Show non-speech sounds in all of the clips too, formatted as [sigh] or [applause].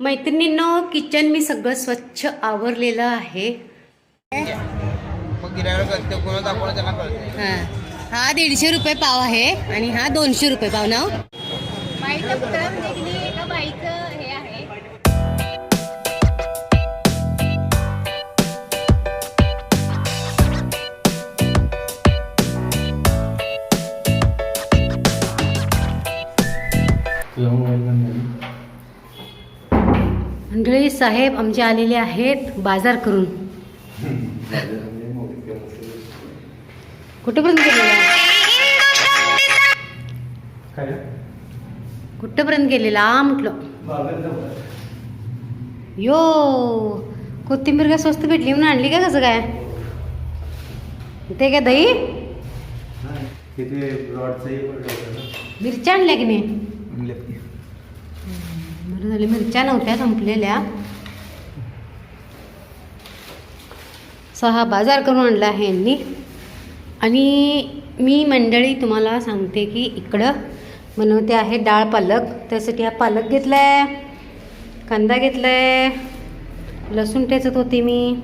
मैत्रिणींनो किचन मी सगळं स्वच्छ आवरलेलं आहे. हा. दीडशे रुपये पाव आहे आणि हा दोनशे रुपये पाव. ना हो? बाईचं मंडळी साहेब आमचे आलेले आहेत बाजार करून. कुठेपर्यंत गेलेला कुठेपर्यंत गेलेला म्हटलं. यो कोथिंबीर काय स्वस्त भेटली म्हणून आणली का कसं काय? ते काय दही? मिरच्या आणल्या की नाही? बरं झाले मिरच्या नव्हत्या संपलेल्या. सहा बाजार करून आणला आहे यांनी. आणि मी मंडळी तुम्हाला सांगते की इकडं बनवते आहे डाळ पालक. त्यासाठी हा पालक घेतला आहे कांदा घेतला आहे लसूण ठेचत होते मी.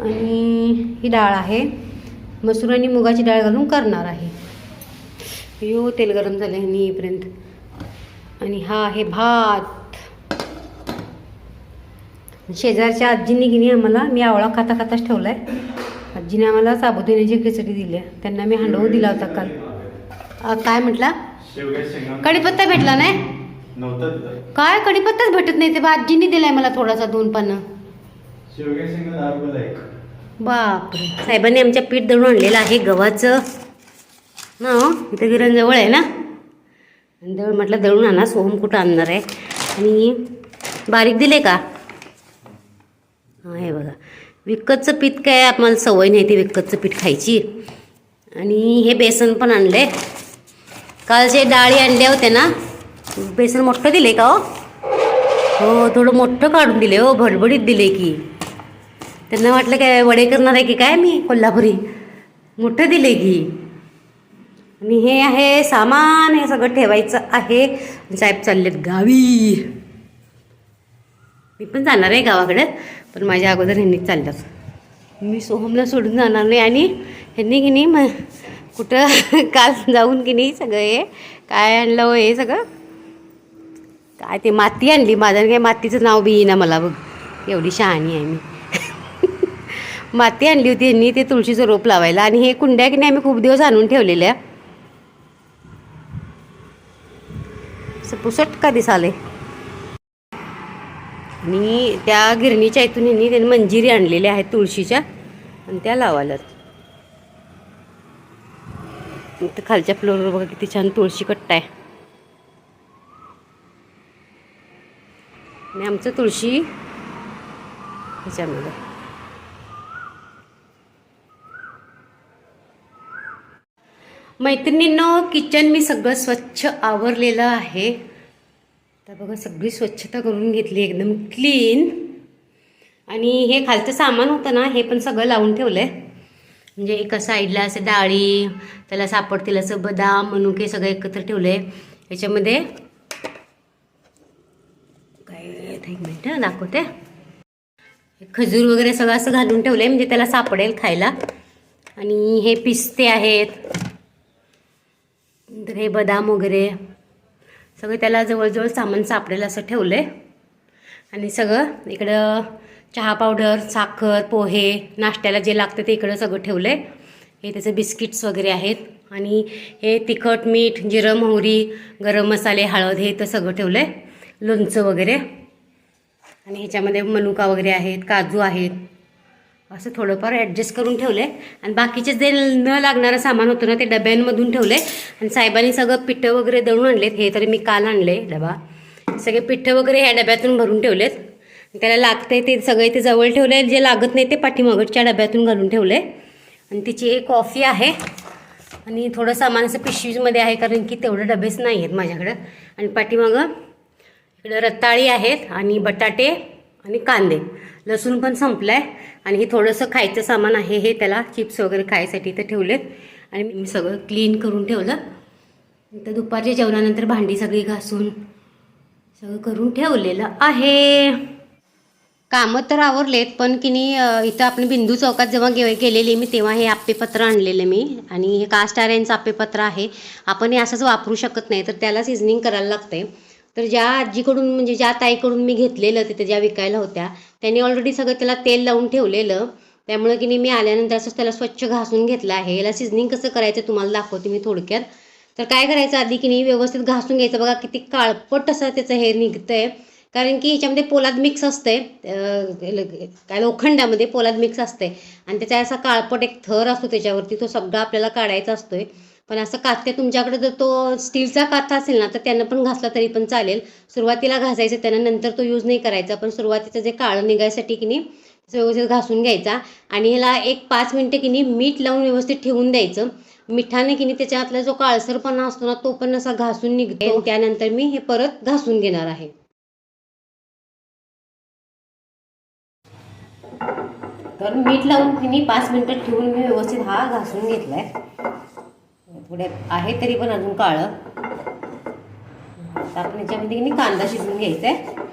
आणि ही डाळ आहे. मसूर आणि मुगाची डाळ घालून करणार आहे. यो तेल गरम झालं आहे येईपर्यंत. आणि हा आहे भात. शेजारच्या आजींनी की नाही आम्हाला मी आवळा खाता खाताच ठेवला आहे आजीने आम्हाला साबुदाण्याची खिचडी दिली आहे त्यांना मी हांडवू दिला होता काल. काय म्हटला? कढीपत्ता भेटला नाही? काय? कढीपत्ताच भेटत नाही ते बा आजींनी दिलाय मला थोडासा दोन पानं. बापरे. साहेबांनी आमच्या पीठ दळून आणलेलं आहे गव्हाचं. ना हो इथं गिरणजवळ आहे ना? आणि दळ म्हटलं दळून आणा सोहम कुठं आणणार आहे? आणि बारीक दिले का? हे बघा. विकतचं पीठ काय आम्हाला सवय नाही ती विकतचं पीठ खायची. आणि हे बेसन पण आणले कालचे डाळी आणल्या होत्या ना. बेसन मोठं दिले का हो? हो थोडं मोठं काढून दिले हो भडबडीत दिले की. त्यांना वाटलं काय वडे करणार आहे की काय मी? कोल्हापुरी. मोठं दिले की. आणि हे आहे सामान हे सगळं ठेवायचं आहे. साहेब चाललेत गावी. मी पण जाणार आहे गावाकडे पण माझ्या अगोदर ह्यांनी चाललं मी सोहमला सोडून जाणार नाही आणि ह्यांनी की नाही म कुठं [laughs] काल जाऊन की नाही सगळं हे काय आणलं हो हे सगळं? काय ते माती आणली माझ्या काय मातीचं नाव बी येईना मला बघ. एवढी शहाणी आहे मी. [laughs] माती आणली होती यांनी ते तुळशीचं रोप लावायला आणि हे कुंड्या की नाही आम्ही खूप दिवस आणून ठेवलेल्या. असं पुसट का दिसाले? आणि त्या गिरणीच्या इथून हिनी त्यांनी मंजिरी आणलेल्या आहेत तुळशीच्या आणि त्या लावाल्यात. इथं खालच्या फ्लोअरवर बघा किती छान तुळशी कट्टा आहे. आणि आमचं तुळशी ह्याच्यामध्ये. मैत्रिणींनो किचन मी सगळं स्वच्छ आवरलेलं आहे. तर बघा सगळी स्वच्छता करून घेतली एकदम क्लीन आणि हे खालचं सामान होतं ना हे पण सगळं लावून ठेवलं आहे म्हणजे एका साईडला असं डाळी त्याला सापडतील असं बदाम मनुके सगळं एकत्र ठेवलं आहे याच्यामध्ये काय एक मिनटं दाखवते. खजूर वगैरे सगळं असं घालून ठेवलं आहे म्हणजे त्याला सापडेल खायला. आणि हे पिस्ते आहेत. तर हे बदाम वगैरे. सगळं त्याला जवळजवळ सामान सापडेल असं ठेवलं आहे आणि सगळं इकडं चहा पावडर साखर पोहे नाश्त्याला जे लागतं ते इकडं सगळं ठेवलं आहे हे त्याचे बिस्किट्स वगैरे आहेत. आणि हे तिखट मीठ जिरं मोहरी गरम मसाले हळद हे तर सगळं ठेवलं आहे लोणचं वगैरे. आणि ह्याच्यामध्ये मनुका वगैरे आहेत काजू आहेत. असं थोडंफार ॲडजस्ट करून ठेवलं आहे आणि बाकीचे जे न लागणारं सामान होतं ना ते डब्यांमधून ठेवलं आहे आणि साहेबांनी सगळं पिठं वगैरे दळून आणलेत. हे तरी मी काल आणले डबा. सगळे पिठं वगैरे ह्या डब्यातून भरून ठेवलेत. त्याला लागतंय ते सगळे ते जवळ ठेवलं आहे जे लागत नाही ते पाठीमागच्या डब्यातून घालून ठेवलं आहे आणि तिची एक कॉफी आहे. आणि थोडं सामान असं पिशवीजमध्ये आहे कारण की तेवढे डबेच नाही आहेत माझ्याकडं. आणि पाठीमागं इकडं रताळी आहेत आणि बटाटे आणि कांदे. लसूण पण संपलं आहे आणि हे थोडंसं खायचं सामान आहे हे त्याला चिप्स वगैरे खायसाठी इथं ठेवलेत. आणि मी सगळं क्लीन करून ठेवलं. तर दुपारच्या जेवणानंतर भांडी सगळी घासून सगळं करून ठेवलेलं आहे. कामं तर आवरलेत पण की नाही इथं आपण बिंदू चौकात जेव्हा गे गेलेली मी तेव्हा हे आप्पेपत्र आणलेलं मी. आणि हे कास्ट आयरनचं आप्पेपत्र आहे. आपण हे असंच वापरू शकत नाही तर त्याला सिझनिंग करायला लागते तर ज्या आजीकडून म्हणजे ज्या ताईकडून मी घेतलेलं तिथे ज्या विकायला होत्या त्यांनी ऑलरेडी सगळं त्याला तेल लावून ठेवलेलं. त्यामुळे की नाही मी आल्यानंतर असंच त्याला स्वच्छ घासून घेतलं आहे. याला सिझनिंग कसं करायचं तुम्हाला दाखवते मी थोडक्यात. तर काय करायचं आधी की नाही व्यवस्थित घासून घ्यायचं. बघा किती काळपट असं त्याचं हे निघतंय. कारण की ह्याच्यामध्ये पोलाद मिक्स असते काय लोखंडामध्ये पोलाद मिक्स असते आणि त्याचा असा काळपट एक थर असतो त्याच्यावरती तो सगळा आपल्याला काढायचा असतोय. पण असं कात्या तुमच्याकडे जर तो स्टीलचा काथा असेल ना तर त्यानं पण घासला तरी पण चालेल. सुरुवातीला घासायचं त्यानं नंतर तो यूज नाही करायचा. पण सुरुवातीचं जे काळं निघायसाठी की नाही व्यवस्थित घासून घ्यायचा. आणि ह्याला एक पाच मिनटं की नाही मीठ लावून व्यवस्थित ठेवून द्यायचं. मिठाने की नाही त्याच्यातला जो काळसरपणा असतो ना तो पण असा घासून निघतो. त्यानंतर मी हे परत घासून घेणार आहे. तर मीठ लावून की नाही पाच मिनटं ठेवून मी व्यवस्थित हा घासून घेतलाय. थोडे आहे तरी पण अजून काळं. आता आपण याच्यामध्ये की कांदा शिजवून घ्यायचा आहे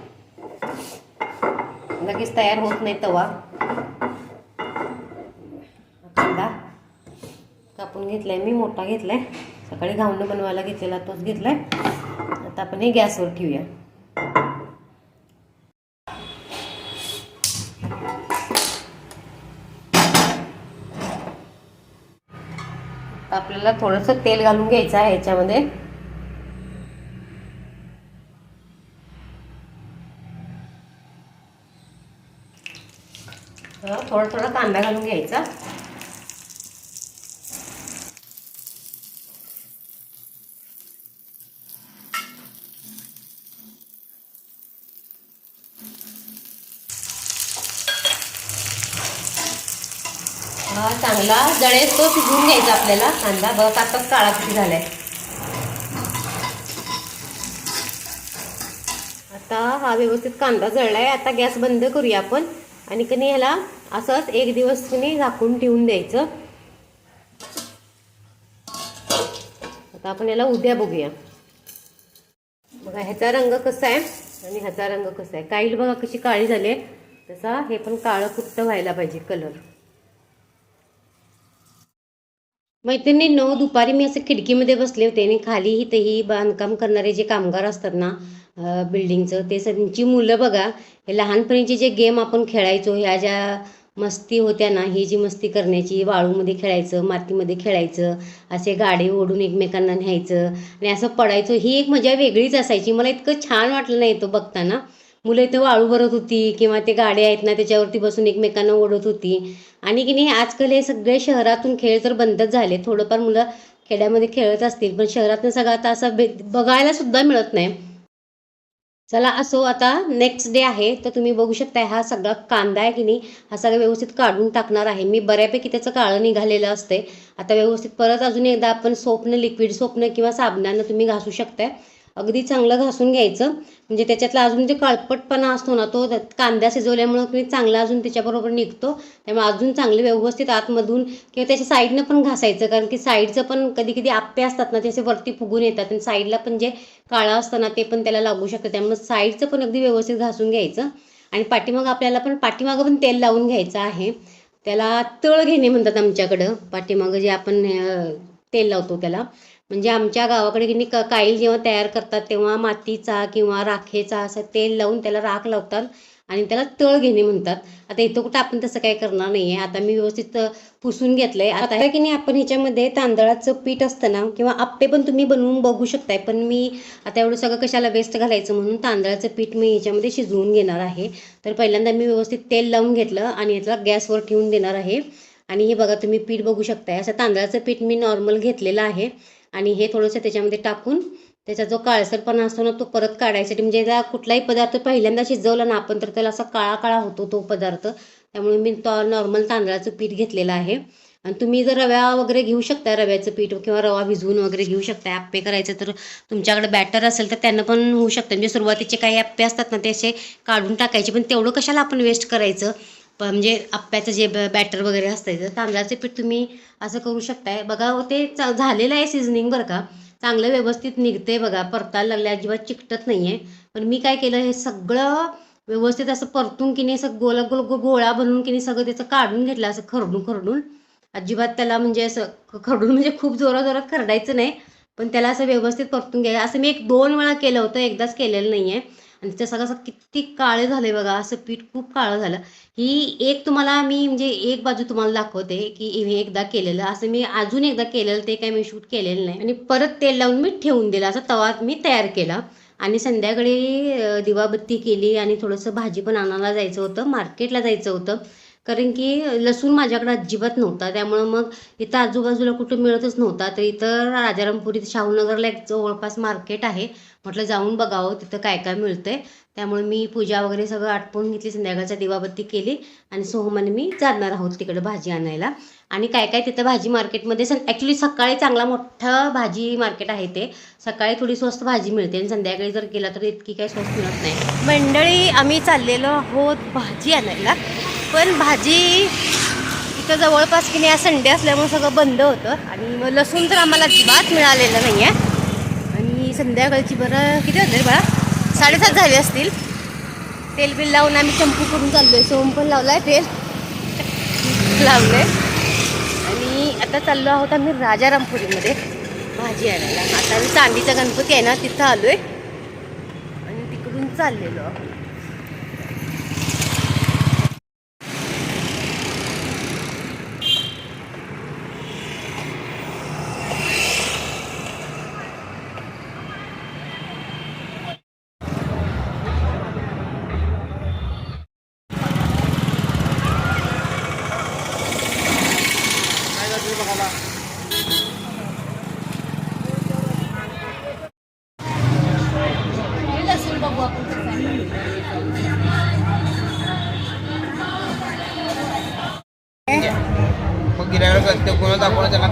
लगेच तयार होत नाही तवा. कांदा कापून घेतलाय मी मोठा घेतलाय. सकाळी घावणं बनवायला घेतलेला तोच घेतलाय. आता आपण हे गॅसवर ठेवूया. तर आपल्याला थोडंसं तेल घालून घ्यायचं आहे याच्यामध्ये थोडा थोडा कांदा घालून घ्यायचा. चांगला. जळेल तो शिजवून घ्यायचा आपल्याला. कांदा बघ आताच काळा किती झालाय. आता हा व्यवस्थित कांदा जळलाय. आता गॅस बंद करूया आपण. आणि कनी ह्याला असंच एक दिवस कणी झाकून ठेवून द्यायचं. आता आपण याला उद्या बघूया. बघा ह्याचा रंग कसा आहे आणि ह्याचा रंग कसा आहे. काही बघा कशी काळी झाली आहे. तसा हे पण काळं कुठं व्हायला पाहिजे कलर. मैत्रिणींनो दुपारी मी असं खिडकीमध्ये बसले होते आणि खाली इथेही बांधकाम करणारे जे कामगार असतात ना बिल्डिंगचं ते त्यांची मुलं बघा हे लहानपणीचे जे गेम आपण खेळायचो ह्या ज्या मस्ती होत्या ना ही जी मस्ती करण्याची वाळूमध्ये खेळायचं मातीमध्ये खेळायचं असे गाडी ओढून एकमेकांना न्यायचं आणि असं पडायचं ही एक मजा वेगळीच असायची. मला इतकं छान वाटलं नाही तो बघताना. मुलं इथं वाळू भरत होती किंवा ते गाड्या आहेत ना त्याच्यावरती बसून एकमेकांना ओढत होती. आणि की नाही आजकाल हे सगळे शहरातून खेळ तर बंदच झाले थोडंफार मुलं खेड्यामध्ये खेळत असतील पण शहरातनं सगळं आता असं बघायला सुद्धा मिळत नाही. चला असो आता नेक्स्ट डे आहे तर तुम्ही बघू शकताय हा सगळा कांदा आहे की नाही हा सगळा व्यवस्थित काढून टाकणार आहे. मी बऱ्यापैकी त्याचं काळं निघालेलं असते आता व्यवस्थित परत अजून एकदा आपण सोपनं लिक्विड सोपनं किंवा साबणानं तुम्ही घासू शकताय. अगदी चांगलं घासून घ्यायचं. म्हणजे त्याच्यातला अजून जे काळपटपणा असतो ना तो त्यात कांदा शिजवल्यामुळं तुम्ही चांगला अजून त्याच्याबरोबर निघतो. त्यामुळे अजून चांगले व्यवस्थित आतमधून किंवा त्याच्या साईडनं पण घासायचं. कारण की साईडचं पण कधी कधी आप्पे असतात ना त्याचे वरती फुगून येतात आणि साईडला पण जे काळा असतं ना ते पण त्याला लागू शकतं. त्यामुळे साईडचं पण अगदी व्यवस्थित घासून घ्यायचं. आणि पाठीमागं आपल्याला पण पाठीमागं पण तेल लावून घ्यायचं आहे. त्याला तळ घेणे म्हणतात आमच्याकडं. पाठीमागं जे आपण तेल लावतो त्याला. म्हणजे आमच्या गावाकडे की क- काईल जेव्हा तयार करतात तेव्हा मातीचा किंवा राखेचा असं तेल लावून त्याला राख लावतात आणि त्याला तळ घेणे म्हणतात. आता इथं कुठं आपण तसं काय करणार नाही आहे आता मी व्यवस्थित पुसून पुसून घेतलंय. आता की नाही आपण ह्याच्यामध्ये तांदळाचं पीठ असतं ना किंवा आप्पे पण तुम्ही बनवून बघू शकताय. पण मी आता एवढं सगळं कशाला वेस्ट घालायचं म्हणून तांदळाचं पीठ मी ह्याच्यामध्ये शिजवून घेणार आहे. तर पहिल्यांदा मी व्यवस्थित तेल लावून घेतलं आणि याला गॅसवर ठेवून देणार आहे. आणि हे बघा तुम्ही पीठ बघू शकताय. असं तांदळाचं पीठ मी नॉर्मल घेतलेलं आहे. आणि हे थोडंसं त्याच्यामध्ये टाकून त्याचा जो काळसरपणा असतो ना तो परत काढायसाठी म्हणजे त्याला कुठलाही पदार्थ पहिल्यांदा शिजवला ना आपण तर त्याला असा काळा काळा होतो तो पदार्थ. त्यामुळे मी तो नॉर्मल तांदळाचं पीठ घेतलेलं आहे. आणि तुम्ही जर रव्या वगैरे घेऊ शकता रव्याचं पीठ किंवा रवा भिजवून वगैरे घेऊ शकता आप्पे करायचं तर तुमच्याकडे बॅटर असेल तर त्यांना पण होऊ शकतं. म्हणजे सुरुवातीचे काही आप्पे असतात ना ते असे काढून टाकायचे पण तेवढं कशाला आपण वेस्ट करायचं? म्हणजे आप्प्याचं जे बॅटर वगैरे असतं तर तांदळाचं पीठ तुम्ही असं करू शकताय. बघा हो, ते चा- झालेलं आहे सिझनिंग बरं का. चांगलं व्यवस्थित निघते बघा. परतायला लागले अजिबात चिकटत नाही आहे पण मी काय केलं हे सगळं व्यवस्थित असं परतून की नाही असं गोला गोल गोळा बनवून की नाही सगळं त्याचं काढून घेतलं असं खरडून खरडून. अजिबात त्याला म्हणजे असं ख- खरडून म्हणजे खूप जोरात जोरात खरडायचं नाही. पण त्याला असं व्यवस्थित परतून घ्यायचं. असं मी एक दोन वेळा केलं होतं एकदाच केलेलं नाही आहे ते सगळं असं किती काळे झाले बघा असं पीठ खूप काळं झालं. ही एक तुम्हाला मी म्हणजे एक बाजू तुम्हाला दाखवते की हे एकदा केलेलं असं मी अजून एकदा केलेलं ते काय मी शूट केलेलं नाही. आणि परत तेल लावून मी ठेवून दिलं असं तवा मी तयार केला. आणि संध्याकाळी दिवाबत्ती केली आणि थोडंसं भाजी पण आणायला जायचं होतं मार्केटला जायचं होतं. कारण की लसूण माझ्याकडे अजिबात नव्हता. त्यामुळं मग इथं आजूबाजूला कुठं मिळतच नव्हता. तर इथं राजारामपुरीत शाहूनगरला एक जवळपास मार्केट आहे. म्हटलं जाऊन बघावं तिथं काय काय मिळतंय. त्यामुळे मी पूजा वगैरे सगळं आटपून घेतली संध्याकाळच्या दिवाबत्ती केली आणि सोहमाने मी जाणार आहोत तिकडे भाजी आणायला. आणि काय काय तिथं भाजी मार्केटमध्ये सं ॲक्च्युली सकाळी चांगला मोठं भाजी मार्केट आहे ते. सकाळी थोडी स्वस्त भाजी मिळते आणि संध्याकाळी जर गेला तर इतकी काही स्वस्त मिळत नाही. मंडळी आम्ही चाललेलो आहोत भाजी आणायला. पण भाजी इथं जवळपास की नाही आज संडे असल्यामुळे सगळं बंद होतं. आणि मग लसूण तर आम्हाला अजिबात मिळालेलं नाही आहे आणि संध्याकाळची बरं किती वाजले रे बाळा? साडेसात झाले असतील. तेल बिल लावून आम्ही चंपू करून चाललो आहे सोम पण लावला आहे तेल. लावलंय. आणि आता चाललो आहोत आम्ही राजारामपुरीमध्ये भाजी आणायला. आता आम्ही चांदीचा गणपती आहे ना तिथं आलो आहे आणि तिकडून चाललेलो आहोत.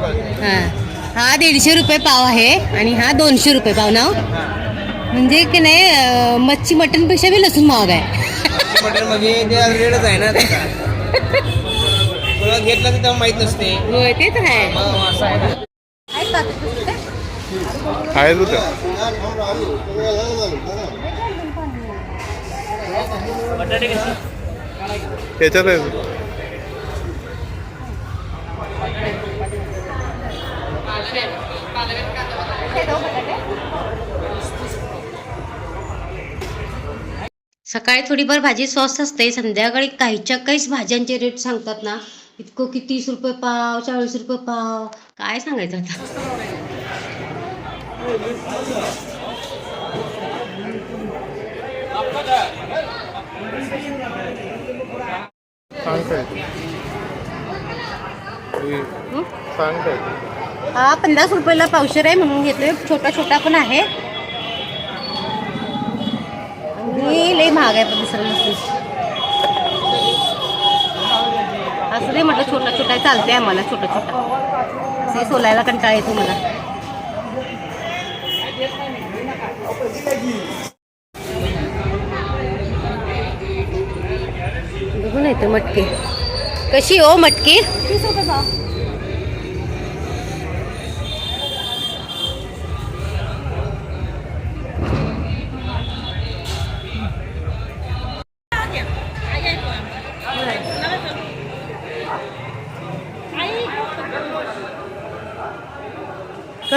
हा. हा दीडशे रुपये पाव आहे आणि हा दोनशे रुपये पाव. ना हो? म्हणजे की नाही मच्छी मटनपेक्षा बी लसूण महाग आहे. मटन म्हणजे ते रेडच आहे ना त्याचा. कोणाला घेतलं तर माहीत नसते. होय ते तर आहे मग असं आहे ना. आहेत होतं त्याच्यात आहे सकाळी थोडीफार भाजी स्वस्त असते. संध्याकाळी काहीच्या काहीच भाज्यांचे रेट सांगतात ना. इतकं की तीस रुपये पाव चाळीस रुपये पाव? काय सांगायचं आता? सांग काय हा पन्नास रुपयाला पावशेर आहे म्हणून घेतोय छोटा छोटा पण आहे. आणि लई महाग आहे पण दुसरं लसूण असं नाही म्हटलं छोटा छोटा चालते आम्हाला छोटा छोटा. असं सोलायला कंटाळा येतो मला. बघून येतो मटकी. कशी हो मटकी?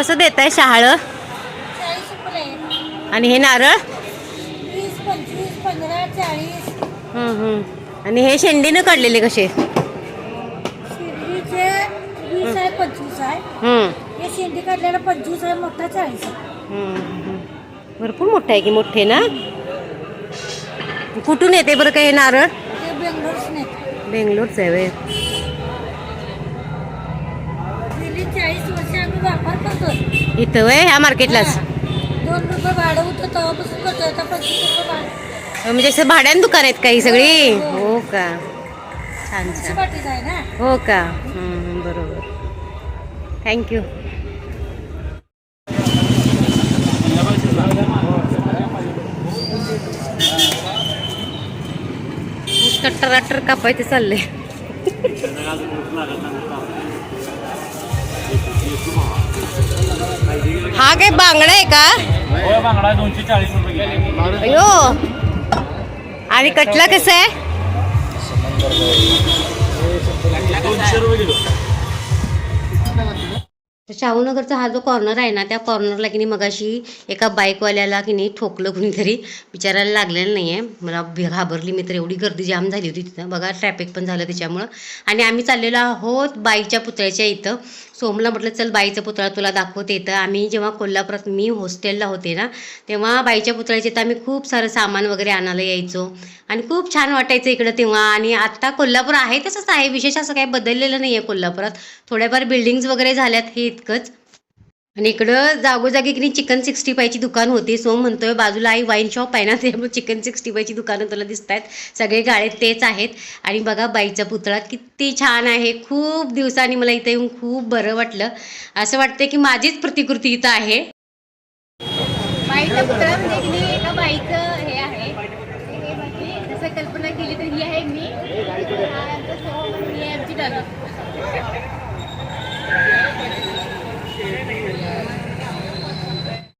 कसं देत आहे शहाळं आणि हे नारळ. आणि हे शेंडीनं काढलेले कसे? हे शेंडी काढलेला पंचवीस आहे मोठा चाळीस. भरपूर मोठे आहे की मोठे ना? कुठून येते बरं का हे नारळ? बेंगलोरचं आहे व्यापार करतो इथं वय ह्या मार्केटलाच दोन रुपये भाडं होतं तेव्हापासून करतो आता पंचवीस रुपये भाडं. म्हणजे असं भाड्यानं दुकान आहेत काही सगळी? हो का? छान तुमची छान. पाटीच आहे ना? हो का? हम्म, बरोबर. थँक्यू टट्टर अट्टर कापायचे चालले हा काय बांगडा आहे का? बांगडा दोनशे चाळीस रुपये किलो. अयो. आणि कटला कसं आहे? दोनशे रुपये किलो. शाहूनगरचा हा जो कॉर्नर आहे ना त्या कॉर्नरला की नाही मगाशी एका बाईकवाल्याला की नाही ठोकलं कुणीतरी. विचारायला लागलेलं नाही आहे मला घाबरली मी तर एवढी गर्दी जाम झाली होती तिथं. बघा ट्रॅफिक पण झालं त्याच्यामुळं. आणि आम्ही चाललेलो आहोत बाईच्या पुतळ्याच्या इथं. सोमला म्हटलं चल बाईचा पुतळा तुला दाखवते इथं. आम्ही जेव्हा कोल्हापुरात मी हॉस्टेलला होते ना तेव्हा बाईच्या पुतळ्याच्या इथं आम्ही खूप सारं सामान वगैरे आणायला यायचो. आणि खूप छान वाटायचं इकडं तेव्हा. आणि आत्ता कोल्हापूर आहे तसंच आहे. विशेष असं काही बदललेलं नाही आहे कोल्हापुरात. थोड्याफार बिल्डिंग्स वगैरे झाल्यात. हे इतकंच. आणि इकडं जागोजागी की चिकन सिक्स्टी फायची दुकान होती. सोम म्हणतोय बाजूला आई वाईन शॉप आहे ना त्यामुळे चिकन सिक्स्टी फायची दुकानं तुला दिसत आहेत सगळे गाळे तेच आहेत. आणि बघा बाईचा पुतळा किती छान आहे. खूप दिवसांनी मला इथे येऊन खूप बरं वाटलं. असं वाटतं की माझीच प्रतिकृती इथं आहे. बाईचा पुतळा म्हणजे की नाही एका बाईचं हे आहे. जसं कल्पना केली तर ही आहे मी. आमची